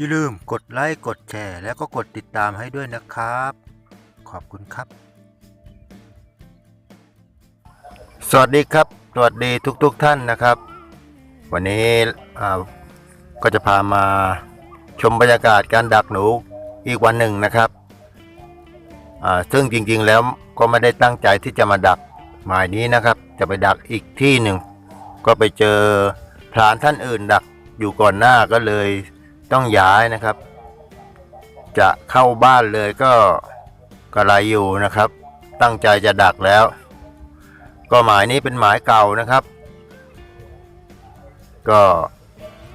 อย่าลืมกดไลค์ กดแชร์ แล้วก็กดติดตามให้ด้วยนะครับ ขอบคุณครับ สวัสดีครับ สวัสดีทุกๆทท่านนะครับ วันนี้ก็จะพามาชมบรรยากาศการดักหนูอีกวันหนึ่งนะครับอ่าซึ่งจริงๆแล้วก็ไม่ได้ตั้งใจที่จะมาดักหมายนี้นะครับ จะไปดักอีกที่หนึ่ง ก็ไปเจอพรานท่านอื่นดักอยู่ก่อนหน้าก็เลย ต้องย้ายนะครับ จะเข้าบ้านเลยก็กระไรอยู่นะครับ ตั้งใจจะดักแล้ว ก็หมายนี้เป็นหมายเก่านะครับ ก็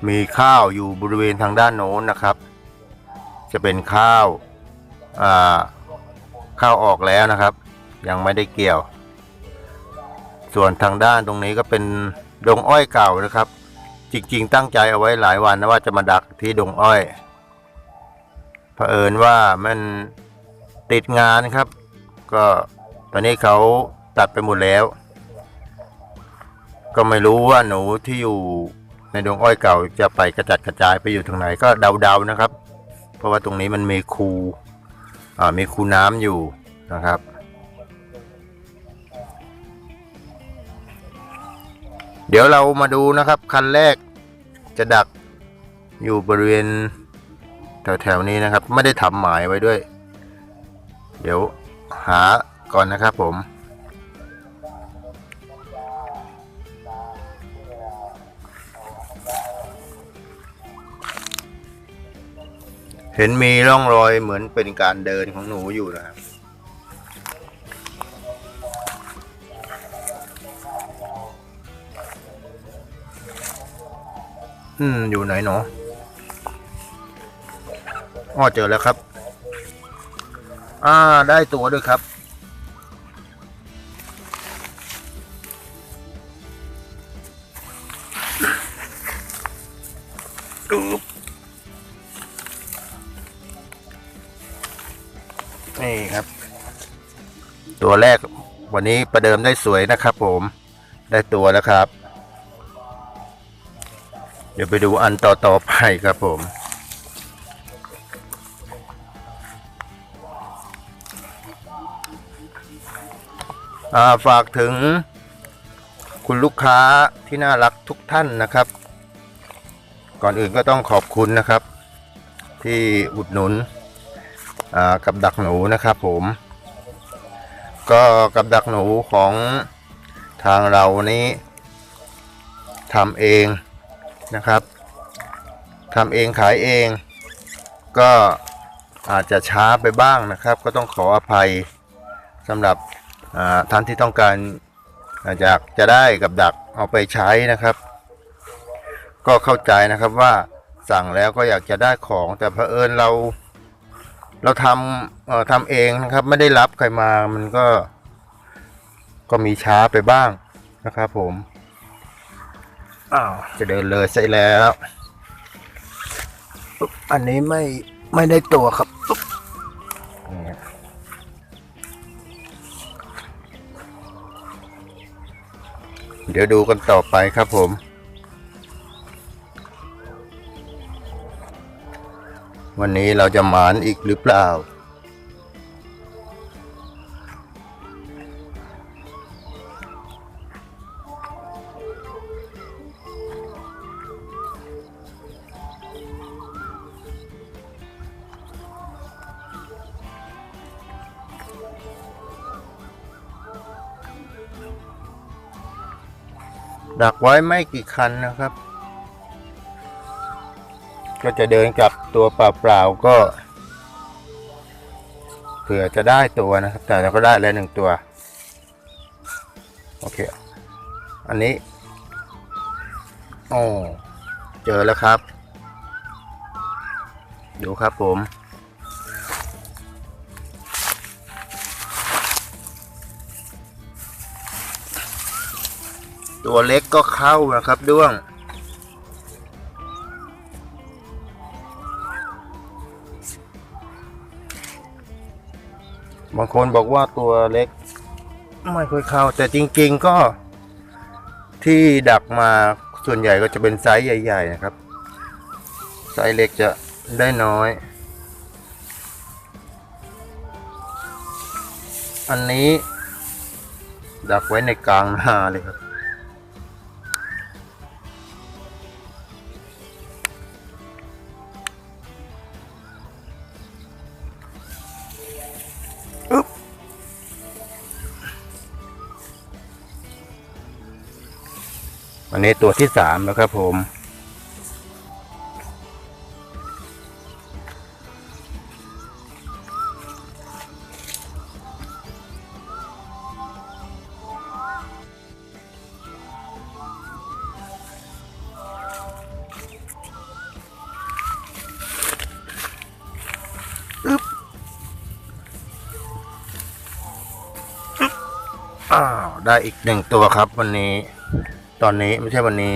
มีข้าวอยู่บริเวณทางด้านโน้นนะครับ จะเป็นข้าวอ่าข้าวออกแล้วนะครับ ยังไม่ได้เกี่ยว ส่วนทางด้านตรงนี้ก็เป็นดงอ้อยเก่านะครับ จริงๆ ตั้งใจเอาไว้หลายวันนะว่าจะมาดักที่ดงอ้อยเผอิญว่ามันติดงานครับ ก็ตอนนี้เขาตัดไปหมดแล้ว ก็ไม่รู้ว่าหนูที่อยู่ในดงอ้อยเก่าจะไปกระจัดกระจายไปอยู่ทางไหนก็เดาๆนะครับ เพราะว่าตรงนี้มันมีคูมีคูน้ำอยู่นะครับ เดี๋ยวเรามาดูนะครับ คันแรกจะดักอยู่บริเวณแถวๆนี้นะครับ ไม่ได้ทำหมายไว้ด้วย เดี๋ยวหาก่อนนะครับผมเห็นมีร่องรอยเหมือนเป็นการเดินของหนูอยู่นะครับ อืม อยู่ไหนหนออ้อเจอแล้วครับ อ่า ได้ตัวด้วยครับอุ๊บนี่ครับ ตัวแรกวันนี้ประเดิมได้สวยนะครับผม ได้ตัวแล้วครับ เดี๋ยวไปดูอันต่อต่อๆไปครับผมาฝากถึงคุณลูกค้าที่น่ารักทุกท่านนะครับ ก่อนอื่นก็ต้องขอบคุณนะครับ ที่อุดหนุนกับดักหนูนะครับผม ก็กับดักหนูของทางเรานี้ทำเอง นะครับทำเองขายเองก็อาจจะช้าไปบ้างนะครับ ก็ต้องขออภัยสำหรับท่านที่ต้องการอยากจะได้กับดักเอาไปใช้นะครับ ก็เข้าใจนะครับว่าสั่งแล้วก็อยากจะได้ของแต่เผอิญเรา เราทำเอ่อทำเองนะครับ ไม่ได้รับใครมามันก็ ก็มีช้าไปบ้างนะครับผม อ้าวจะเดินเลยใส่แล้วอุ๊บอันนี้ไม่ไม่ได้ตัวครับอุ๊บนี่เดี๋ยวดูกันต่อไปครับผม วันนี้เราจะหมานอีกหรือเปล่า ดักไว้ไม่กี่คันนะครับ ก็จะเดินกลับตัวเปล่าๆก็เผื่อจะได้ตัวนะครับ แต่เราก็ได้แล้วหนึ่งตัว โอเค อันนี้โอ้เจอแล้วครับ ดูครับผม ตัวเล็กก็เข้านะครับด้วง บางคนบอกว่าตัวเล็ก ไม่ค่อยเข้า แต่จริงๆก็ที่ดักมาส่วนใหญ่ก็จะเป็นไซส์ใหญ่ ๆ นะครับ ไซส์เล็กจะได้น้อย อันนี้ ดักไว้ในกลางนาเลยครับ อันนี้ตัวที่สามแล้วครับผมอ้าวได้อีกหนึ่งตัวครับวันนี้ ตอนนี้ไม่ใช่วันนี้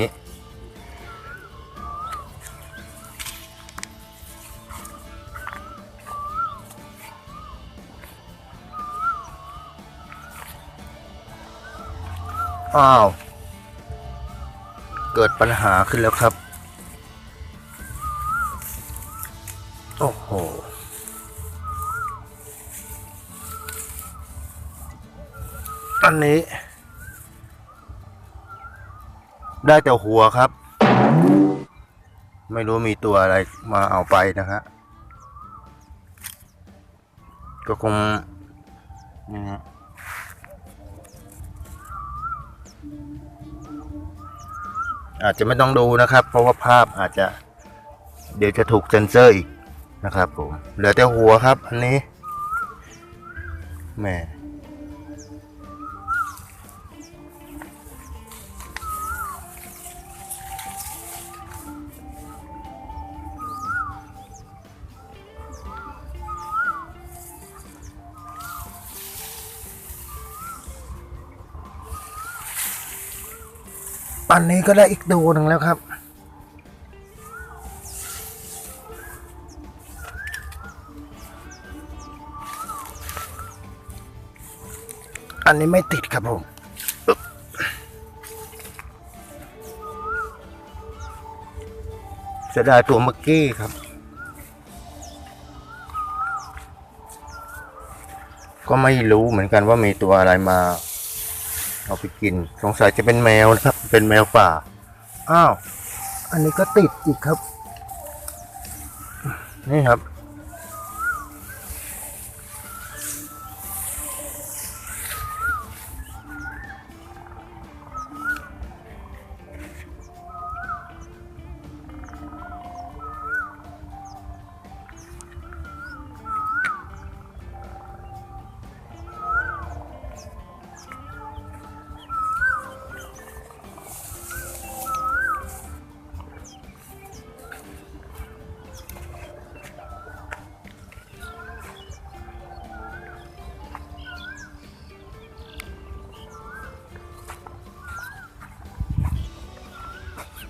อ้าว เกิดปัญหาขึ้นแล้วครับ โอ้โหอันนี้ ได้แต่หัวครับ ไม่รู้มีตัวอะไรมาเอาไปนะฮะก็คงนี่ฮะอาจจะไม่ต้องดูนะครับ เพราะว่าภาพอาจจะ เดี๋ยวจะถูกเซนเซอร์อีกนะครับผมเหลือแต่หัวครับ อันนี้แหม่ อันนี้ก็ได้อีกตัวหนึ่งแล้วครับ อันนี้ไม่ติดครับผมอึ๊บเสดาตัวเมื่อกี้ครับ ก็ไม่รู้เหมือนกันว่ามีตัวอะไรมา เอาไปกิน สงสัยจะเป็นแมวนะครับ เป็นแมวป่า อ้าว อันนี้ก็ติดอีกครับ นี่ครับ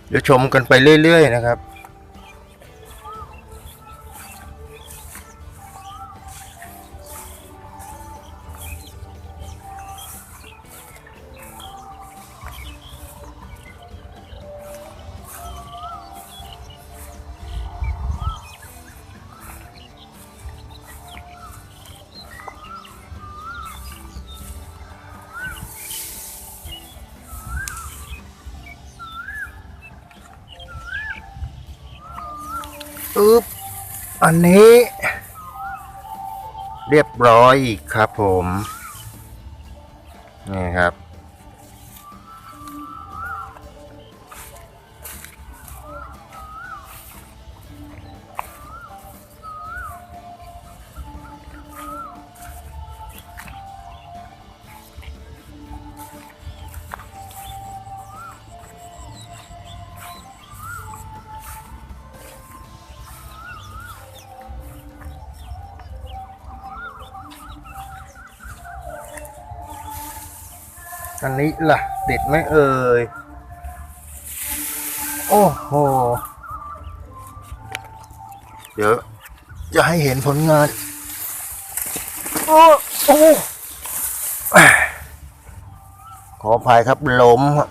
เดี๋ยวชมกันไปเรื่อยๆนะครับ อึ๊บอันนี้ เรียบร้อยอีกครับผม นี่ครับ อันนี้ล่ะติดไหมเอ่ย โอ้โห เดี๋ยว จะให้เห็นผลงาน โอ้โอ้ขออภัยครับล้มครับ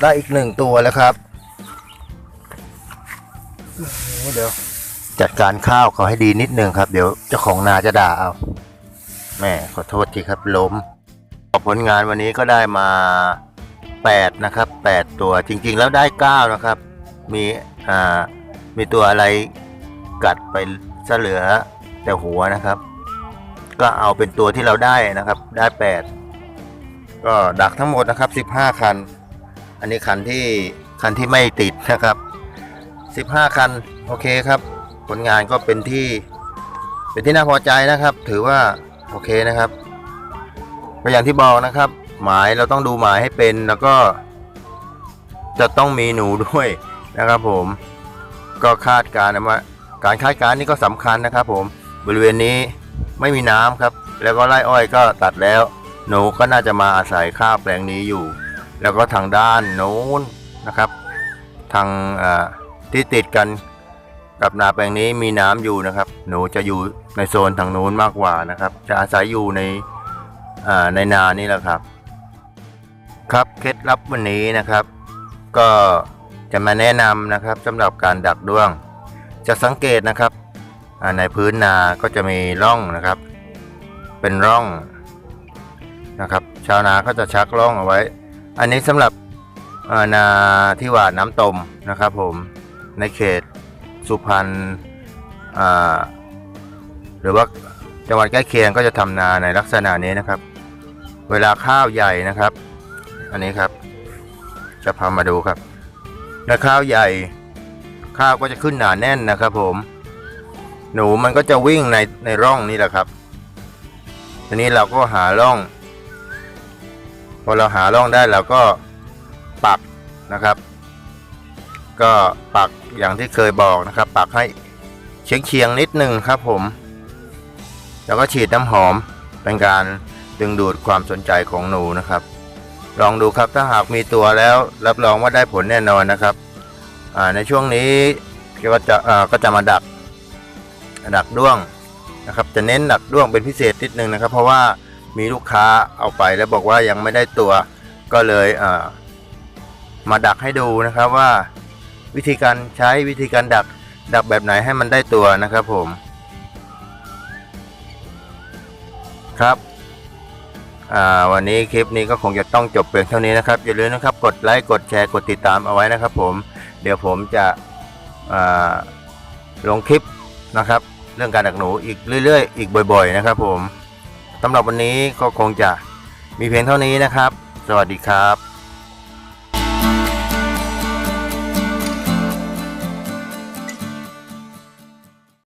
ได้อีกหนึ่งตัวแล้วครับโอ้โหเดี๋ยว จัดการข้าวเขาให้ดีนิดนึงครับ เดี๋ยวเจ้าของนาจะด่าเอา แม่ขอโทษทีครับล้ม ผลงานวันนี้ก็ได้มา 8 นะครับ 8 ตัวจริงๆแล้วได้ 9 นะครับ มีอ่ามีตัวอะไรกัดไปซะเหลือแต่หัวนะครับ ก็เอาเป็นตัวที่เราได้นะครับ ได้ 8 ก็ดักทั้งหมดนะครับ 15 คัน อันนี้คันที่คันที่ไม่ติดนะครับ 15 คันโอเคครับ ผลงานก็เป็นที่ เป็นที่น่าพอใจนะครับ ถือว่าโอเคนะครับ ก็อย่างที่บอกนะครับ หมายเราต้องดูหมายให้เป็นแล้วก็ จะต้องมีหนูด้วยนะครับผม ก็คาดการณ์ว่าการคาดการณ์นี่ก็สำคัญนะครับ ผมบริเวณนี้ไม่มีน้ำครับ แล้วก็ไร่อ้อยก็ตัดแล้ว หนูก็น่าจะมาอาศัยข้าวแปลงนี้อยู่ แล้วก็ทางด้านโน้นนะครับ ทางที่ติดกันกับนาแปลงนี้มีน้ำอยู่นะครับ หนูจะอยู่ในโซนทางโน้นมากกว่านะครับ จะอาศัยอยู่ใน ในนานี่แหละครับ ครับเคล็ดลับวันนี้นะครับ ก็จะมาแนะนำนะครับสำหรับการดักด้วง จะสังเกตนะครับในพื้นนาก็จะมีร่องนะครับ เป็นร่องนะครับ ชาวนาก็จะชักร่องเอาไว้ อันนี้สำหรับนาที่หวานน้ำตมนะครับ ผมในเขตสุพรรณหรือว่าจังหวัดใกล้เคียงก็จะทำนาในลักษณะนี้นะครับ เวลาข้าวใหญ่นะครับ อันนี้ครับ จะพามาดูครับถ้าข้าวใหญ่ ข้าวก็จะขึ้นหนาแน่นนะครับ ผม หนูมันก็จะวิ่งในในร่องนี่แหละครับ ทีนี้เราก็หาร่อง พอเราหาร่องได้เราก็ปักนะครับ ก็ปักอย่างที่เคยบอกนะครับ ปักให้เฉียงเฉียงๆนิดนึงครับ ผม แล้วก็ฉีดน้ำหอมเป็นการ ดึงดูดความสนใจของหนูนะครับ ลองดูครับถ้าหากมีตัวแล้วรับรองว่าได้ผลแน่นอนนะครับในช่วงนี้ก็จะอ่าก็จะมาดักดักด้วงนะครับ จะเน้นดักด้วงเป็นพิเศษนิดนึงนะครับ เพราะว่ามีลูกค้าเอาไปแล้วบอกว่ายังไม่ได้ตัวก็เลยมาดักให้ดูนะครับว่าวิธีการใช้วิธีการดักดักแบบไหนให้มันได้ตัวนะครับผมครับ วันนี้คลิปนี้ก็คงจะต้องจบเพียงเท่านี้นะครับ อย่าลืมนะครับ กดไลค์กดแชร์กดติดตามเอาไว้นะครับ ผมเดี๋ยวผมจะลงคลิปนะครับ เรื่องการดักหนูอีกเรื่อย ๆ อีกบ่อย ๆ นะครับ ผมสำหรับวันนี้ก็คงจะมีเพียงเท่านี้นะครับ สวัสดีครับ